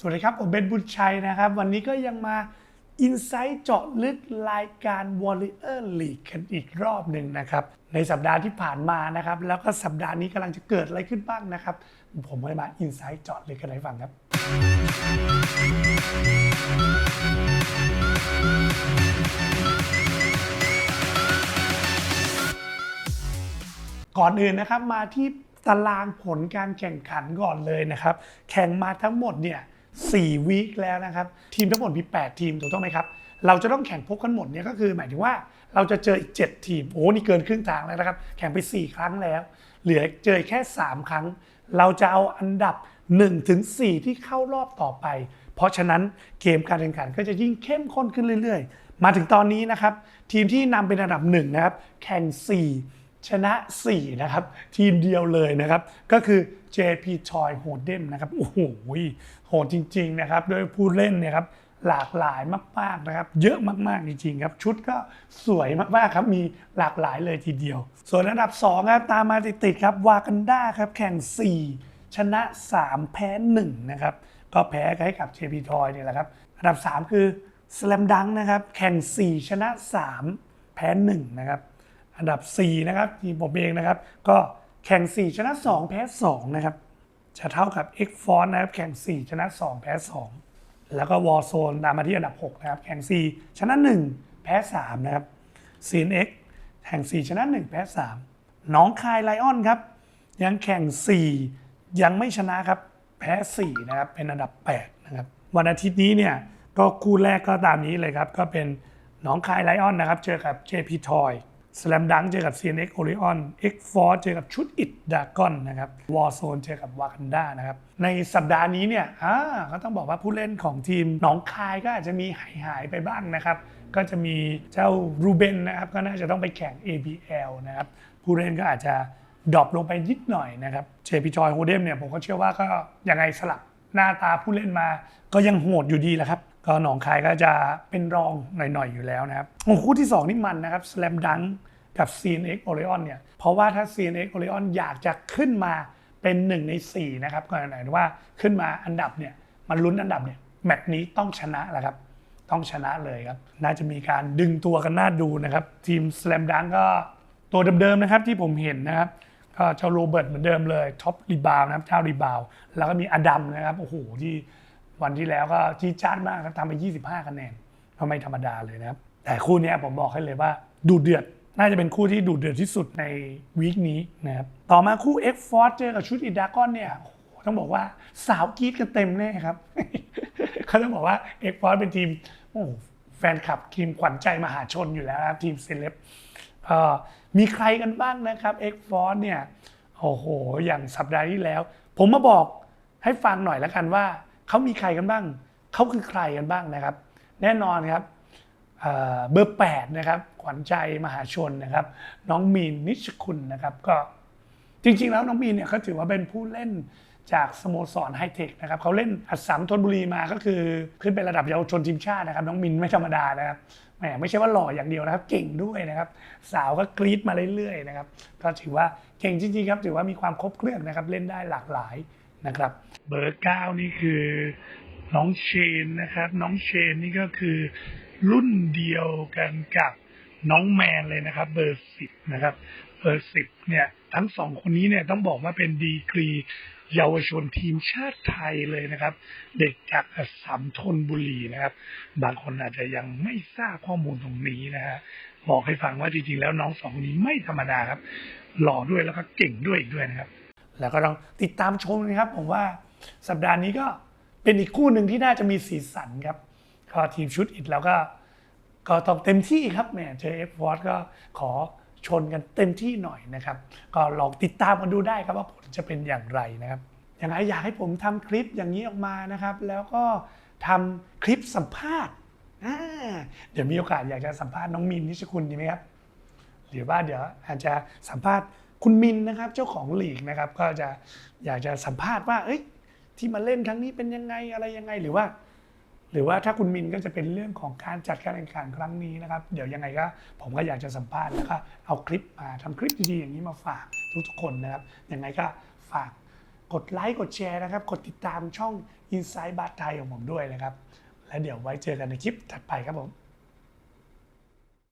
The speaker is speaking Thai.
สวัสดีครับ ผมเบนบุญชัยนะครับ วันนี้ก็ยังมาอินไซต์เจาะลึกรายการ Warrior League กันอีกรอบหนึ่งนะครับ ในสัปดาห์ที่ผ่านมานะครับ แล้วก็สัปดาห์นี้กำลังจะเกิดอะไรขึ้นบ้างนะครับ ผมก็เลยมาอินไซต์เจาะลึกกันให้ฟังครับ ก่อนอื่นนะครับมาที่ตารางผลการแข่งขันก่อนเลยนะครับ แข่งมาทั้งหมดเนี่ย สี่วีคแล้วนะครับ ทีมทั้งหมดมี 8 ทีมถูกต้องไหมครับ เราจะต้องแข่งพบกันหมดเนี่ยก็คือ หมายถึงว่าเราจะเจออีก 7 ทีม โอ้นี่เกินครึ่งทางแล้วนะครับ แข่งไป 4 ครั้งแล้ว เหลือเจอแค่ 3 ครั้ง เราจะเอาอันดับ1ถึง4ที่เข้ารอบต่อไป เพราะฉะนั้นเกมการแข่งขันก็จะยิ่งเข้มข้นขึ้นเรื่อย ๆ มาถึงตอนนี้นะครับ ทีมที่นำเป็นอันดับหนึ่งนะครับ แข่ง 4 ชนะ 4 นะครับ ทีมเดียวเลยนะครับ ก็คือ JP Choi h o d e m นะครับ โอ้โหโหดจริง ๆ นะครับ โดยผู้เล่นเนี่ยครับหลากหลายมาก ๆ นะครับ เยอะมาก ๆ จริง ๆ ครับ ชุดก็สวยมาก ๆ ครับ มีหลากหลายเลยทีเดียว ส่วนอันดับ 2 ครับ ตามมาติด ๆ ครับ วากันด้าครับ แข่ง 4 ชนะ 3 แพ้ 1 นะครับ ก็แพ้ให้กับ JP Choi เนี่ยแหละครับ อันดับ 3 คือ Slam Dunk นะครับ แข่ง 4 ชนะ 3 แพ้ 1 นะครับ อันดับ 4 นะครับทีมผมเองนะครับ ก็แข่ง 4 ชนะ 2 แพ้ 2 นะครับ จะเท่ากับ X Force นะครับ แข่ง 4 ชนะ 2 แพ้ 2 แล้วก็ Warzone ตามมาที่อันดับ 6 นะครับ แข่ง 4 ชนะ 1 แพ้ 3 นะครับ CNX แข่ง 4 ชนะ 1 แพ้ 3 น้องคายไลออนครับ ยังแข่ง 4 ยังไม่ชนะครับ แพ้ 4 นะครับ เป็นอันดับ 8 นะครับ วันอาทิตย์นี้เนี่ย ก็คู่แรกก็ตามนี้เลยครับ ก็เป็นน้องคายไลออนนะครับ เจอกับ JP Toy สแลมดังเจอกับ CNX Orion X Force เจอกับชุดอิดดากอนนะครับ Warzone เจอกับวากันดานะครับ ในสัปดาห์นี้เนี่ยอ่าก็ต้องบอกว่าผู้เล่นของทีมหนองคายก็อาจจะมีหายหายไปบ้างนะครับ ก็จะมีเจ้ารูเบนนะครับก็น่าจะต้องไปแข่ง ABL นะครับ ผู้เล่นก็อาจจะดรอปลงไปนิดหน่อยนะครับ JP Joy h o d e m เนี่ยผมก็เชื่อว่าก็ยังไงสลับหน้าตาผู้เล่นมาก็ยังโหดอยู่ดีแหละครับ หนองคายก็จะเป็นรองหน่อยๆอยู่แล้วนะครับโอ้คู่ที่ 2 นี่มันนะครับ Slam Dunk กับ CNX Orion เนี่ยเพราะว่าถ้า CNX Orion อยากจะขึ้นมาเป็น 1 ใน 4 นะครับก็หมายถึงว่าขึ้นมาอันดับเนี่ยมันลุ้นอันดับเนี่ยแมตช์นี้ต้องชนะแหละครับต้องชนะเลยครับ น่าจะมีการดึงตัวกันน่าดูนะครับ ทีม Slam Dunk ก็ตัวเดิมๆนะครับที่ผมเห็นนะครับก็เจ้าโรเบิร์ตเหมือนเดิมเลยท็อปรีบาวนะครับเจ้ารีบาวแล้วก็มีอดัมนะครับโอ้โหที่ วันที่แล้วก็จี้จ้านมากครับทำไป 25 คะแนนก็ไม่ธรรมดาเลยนะครับ แต่คู่นี้ผมบอกให้เลยว่าดูเดือด น่าจะเป็นคู่ที่ดูเดือดที่สุดในวีคนี้นะครับ ต่อมาคู่ X Force เจอกับชุดอีดากอนเนี่ยต้องบอกว่าสาวกีดกันเต็มแน่ครับ เขาต้องบอกว่า X Force เป็นทีมโอ้แฟนคลับทีมขวัญใจมหาชนอยู่แล้วครับทีมเซเลบมีใครกันบ้างนะครับ X Force เนี่ยโอ้โห อย่างสัปดาห์ที่แล้ว ผมมาบอกให้ฟังหน่อยแล้วกันว่า เขามีใครกันบ้าง เขาคือใครกันบ้างนะครับ แน่นอนครับเบอร์8นะครับขวัญใจมหาชนนะครับ น้องมีนนิชคุณนะครับ ก็จริงๆแล้วน้องมีนเนี่ยเขาถือว่าเป็นผู้เล่นจากสโมสรไฮเทคนะครับเขาเล่นอัสสัมธนบุรีมาก็คือขึ้นเป็นระดับเยาวชนทีมชาตินะครับ น้องมินไม่ธรรมดานะครับแหมไม่ใช่ว่าหล่ออย่างเดียวนะครับ เก่งด้วยนะครับ สาวก็กรี๊ดมาเรื่อยๆนะครับก็ถือว่าเก่งจริงๆครับถือว่ามีความครบเครื่องนะครับเล่นได้หลากหลาย นะครับ เบอร์เก้านี่คือน้องเชนนะครับ น้องเชนนี่ก็คือรุ่นเดียวกันกับน้องแมนเลยนะครับ เบอร์สิบนะครับ เบอร์สิบเนี่ย ทั้งสองคนนี้เนี่ยต้องบอกว่าเป็นดีกรีเยาวชนทีมชาติไทยเลยนะครับ เด็กจากสสัมธนบุรีนะครับ บางคนอาจจะยังไม่ทราบข้อมูลตรงนี้นะฮะบอกให้ฟังว่าจริงๆแล้วน้องสองคนนี้ไม่ธรรมดาครับ หล่อด้วยแล้วก็เก่งด้วยอีกด้วยนะครับ แล้วก็ต้องติดตามชมนะครับ ผมว่าสัปดาห์นี้ก็เป็นอีกคู่หนึ่งที่น่าจะมีสีสันครับก็ทีมชุดอิดแล้วก็ ก็ต้องเต็มที่ครับแหมเจอเอฟวอร์ก็ขอชนกันเต็มที่หน่อยนะครับ ก็ลองติดตามกันดูได้ครับว่าผลจะเป็นอย่างไรนะครับยังไงอยากให้ผมทำคลิปอย่างนี้ออกมานะครับ แล้วก็ทำคลิปสัมภาษณ์อ่าเดี๋ยวมีโอกาสอยากจะสัมภาษณ์น้องมินนิชคุณดีไหมครับ หรือว่าเดี๋ยวอาจจะสัมภาษณ์ คุณมินนะครับเจ้าของลีกนะครับก็จะอยากจะสัมภาษณ์ว่าเอ้ยที่มาเล่นครั้งนี้เป็นยังไงอะไรยังไงหรือว่า หรือว่าถ้าคุณมินก็จะเป็นเรื่องของการจัดการแข่งขันครั้งนี้นะครับ เดี๋ยวยังไงก็ผมก็อยากจะสัมภาษณ์แล้วก็เอาคลิปมาทำคลิปดีๆอย่างนี้มาฝากทุกๆคนนะครับยังไงก็ฝากกดไลค์กดแชร์นะครับ กดติดตามช่อง Inside บาทไทยของผมด้วยนะครับ และเดี๋ยวไว้เจอกันในคลิปถัดไปครับผม